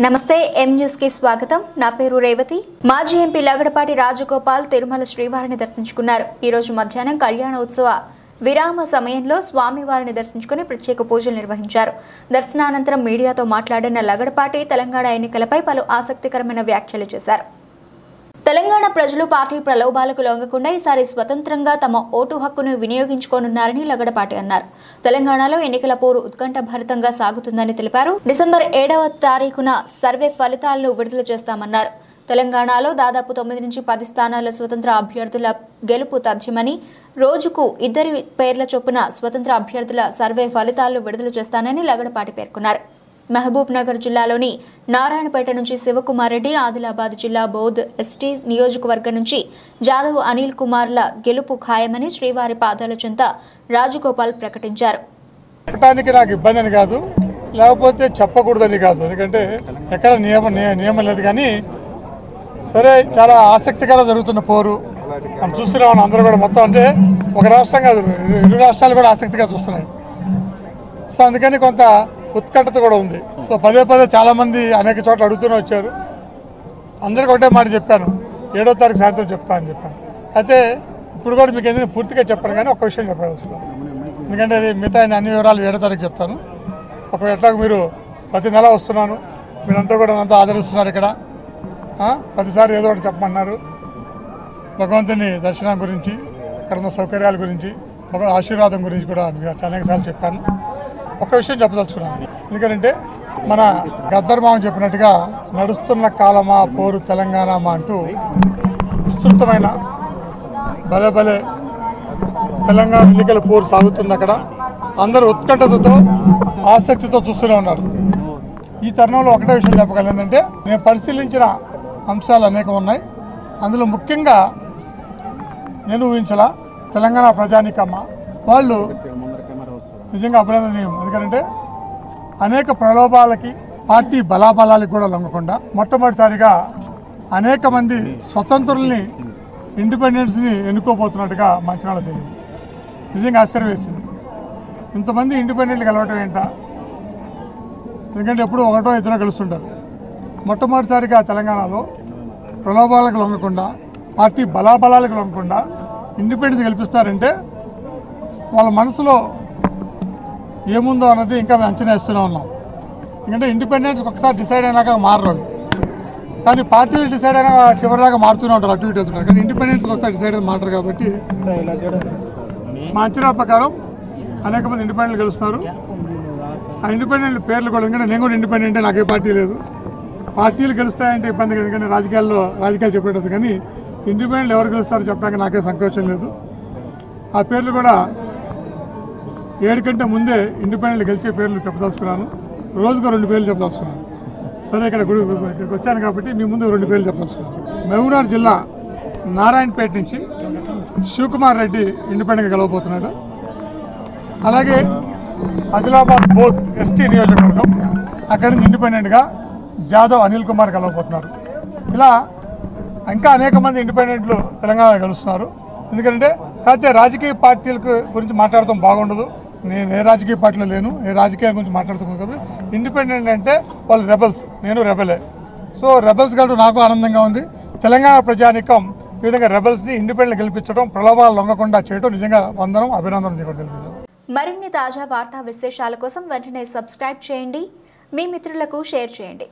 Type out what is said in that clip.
నమస్తే ఎం న్యూస్కి స్వాగతం. నా పేరు రేవతి. మాజీ ఎంపీ లగడపాటి రాజగోపాల్ తిరుమల శ్రీవారిని దర్శించుకున్నారు. ఈ రోజు మధ్యాహ్నం కళ్యాణ ఉత్సవ విరామ సమయంలో స్వామివారిని దర్శించుకుని ప్రత్యేక పూజలు నిర్వహించారు. దర్శనానంతరం మీడియాతో మాట్లాడిన లగడపాటి తెలంగాణ ఎన్నికలపై పలు ఆసక్తికరమైన వ్యాఖ్యలు చేశారు. తెలంగాణ ప్రజలు పార్టీ ప్రలోభాలకు లొంగకుండా ఈసారి స్వతంత్రంగా తమ ఓటు హక్కును వినియోగించుకోనున్నారని లగడపాటి అన్నారు. తెలంగాణలో ఎన్నికల పోరు ఉత్కంఠ భరితంగా సాగుతుందని తెలిపారు. డిసెంబర్ ఏడవ తారీఖున సర్వే ఫలితాలను విడుదల చేస్తామన్నారు. తెలంగాణలో దాదాపు తొమ్మిది నుంచి పది స్థానాల స్వతంత్ర అభ్యర్థుల గెలుపు తథ్యమని రోజుకు ఇద్దరి పేర్ల చొప్పున స్వతంత్ర అభ్యర్థుల సర్వే ఫలితాలను విడుదల చేస్తానని లగడపాటి పేర్కొన్నారు. మహబూబ్ నగర్ జిల్లాలోని నారాయణపేట నుంచి శివకుమార్ రెడ్డి ఆదిలాబాద్ జిల్లా బౌద్ధ్ ఎస్టీ నియోజకవర్గం నుంచి జాదవ్ అనిల్ కుమార్ల గెలుపు ఖాయమని శ్రీవారి పాదాల చెంత రాజగోపాల్ ప్రకటించారు. చెప్పడానికి నాకు ఇబ్బంది అని కాదు లేకపోతే చెప్పకూడదని కాదు. ఎందుకంటే ఎక్కడ నియమం నియమం లేదు కానీ సరే చాలా ఆసక్తికరంగా జరుగుతున్న పోరు. మనం చూస్తున్నాం అందరూ కూడా మొత్తం అంటే ఒక రాష్ట్రం కాదు ఇరు రాష్ట్రాలు కూడా ఆసక్తిగా చూస్తున్నాయి. సో అందుకని కొంత ఉత్కంఠత కూడా ఉంది. సో పదే పదే చాలామంది అనేక చోట్ల అడుగుతూనే వచ్చారు. అందరికీ ఒకటే మాట చెప్పాను. ఏడో తారీఖు సాయంత్రం చెప్తా అని చెప్పాను. అయితే ఇప్పుడు కూడా మీకు ఏదైనా పూర్తిగా చెప్పను కానీ ఒక విషయం చెప్పాను అసలు. ఎందుకంటే అది మిగతా అన్ని వివరాలు ఏడో తారీఖు చెప్తాను. ఒక ఎట్లా మీరు ప్రతి నెల వస్తున్నాను. మీరంతా కూడా అంతా ఆదరిస్తున్నారు ఇక్కడ. ప్రతిసారి ఏదో ఒకటి చెప్పమన్నారు. భగవంతుని దర్శనం గురించి ఇక్కడ ఉన్న సౌకర్యాల గురించి భగవ ఆశీర్వాదం గురించి కూడా మీకు అనేకసార్లు చెప్పాను. ఒక విషయం చెప్పదలుచుకున్నాను. ఎందుకంటే మన గద్దర్ మామ చెప్పినట్టుగా నడుస్తున్న కాలమా పోరు తెలంగాణమా అంటూ విస్తృతమైన భలే భలే తెలంగాణ ఎన్నికల పోరు సాగుతుంది అక్కడ. అందరూ ఉత్కంఠతతో ఆసక్తితో చూస్తూనే ఉన్నారు. ఈ తరుణంలో ఒకటే విషయం చెప్పగలను ఏంటంటే నేను పరిశీలించిన అంశాలు అనేకం ఉన్నాయి. అందులో ముఖ్యంగా నేను ఊహించలా తెలంగాణ ప్రజానికమ్మ వాళ్ళు నిజంగా అభినందనీయం ఎందుకంటే అనేక ప్రలోభాలకి పార్టీ బలాబలాలకు కూడా లొంగకుండా మొట్టమొదటిసారిగా అనేక మంది స్వతంత్రుల్ని ఇండిపెండెన్స్ని ఎన్నుకోబోతున్నట్టుగా మంచనాలు తెలియదు నిజంగా ఆశ్చర్యం వేసింది. ఇంతమంది ఇండిపెండెంట్లు గెలవటం ఏంట? ఎందుకంటే ఎప్పుడు ఒకటో ఇద్దరు గెలుస్తుంటారు. మొట్టమొదటిసారిగా తెలంగాణలో ప్రలోభాలకు లొంగకుండా పార్టీ బలాబలాలకు లొంగకుండా ఇండిపెండెన్స్ గెలిపిస్తారంటే వాళ్ళ మనసులో ఏముందో అన్నది ఇంకా మేము అంచనా వేస్తూనే ఉన్నాం. ఎందుకంటే ఇండిపెండెన్స్ ఒకసారి డిసైడ్ అయినాక మారరు కానీ పార్టీలు డిసైడ్ అయినా చివరిదాకా మారుతూనే ఉంటారు అటు ఇటు వెళ్తుంటారు కానీ ఇండిపెండెన్స్ ఒకసారి డిసైడ్ అయితే మారరు కాబట్టి మా అంచనా ప్రకారం అనేక మంది ఇండిపెండెంట్ గెలుస్తారు. ఆ ఇండిపెండెంట్ పేర్లు కూడా ఎందుకంటే నేను కూడా ఇండిపెండెంటే నాకే పార్టీ లేదు. పార్టీలు గెలుస్తాయంటే ఇబ్బంది కదా. ఎందుకంటే రాజకీయాల్లో రాజకీయాలు చెప్పేటది కానీ ఇండిపెండెంట్ ఎవరు గెలుస్తారో చెప్పడానికి నాకే సంకోచం లేదు. ఆ పేర్లు కూడా ఏడు కంటే ముందే ఇండిపెండెంట్ గెలిచే పేర్లు చెప్పదలుచుకున్నాను. రోజుకు రెండు పేర్లు చెప్పదలుచుకున్నాను. సరే ఇక్కడ గుడి ఇక్కడికి వచ్చాను కాబట్టి మీ ముందు రెండు పేర్లు చెప్పదలుచుకున్నాను. మహబూబ్నగర్ జిల్లా నారాయణపేట నుంచి శివకుమార్ రెడ్డి ఇండిపెండెంట్గా గెలవబోతున్నాడు. అలాగే ఆదిలాబాద్ బోత్ ఎస్టీ నియోజకవర్గం అక్కడి నుంచి ఇండిపెండెంట్గా జాదవ్ అనిల్ కుమార్ కలవబోతున్నారు ఇలా ఇంకా అనేక మంది ఇండిపెండెంట్లు తెలంగాణ కలుస్తున్నారు ఎందుకంటే కాకపోతే రాజకీయ పార్టీలకు గురించి మాట్లాడటం బాగుండదు. నేను ఏ రాజకీయ పార్టీలో లేను ఏ రాజకీయం గురించి మాట్లాడుతున్నాను కాబట్టి ఇండిపెండెంట్ అంటే వాళ్ళు రెబల్స్ నేను రెబలే సో రెబల్స్ కాబట్టి నాకు ఆనందంగా ఉంది. తెలంగాణ ప్రజానికం ఈ విధంగా రెబల్స్ని ఇండిపెండెంట్ గెలిపించడం ప్రలోభాలు లొంగకుండా చేయడం నిజంగా వందనం అభినందనం కూడా తెలియదు మరిన్ని తాజా వార్తా విశేషాల కోసం వెంటనే సబ్స్క్రైబ్ చేయండి. మీ మిత్రులకు షేర్ చేయండి.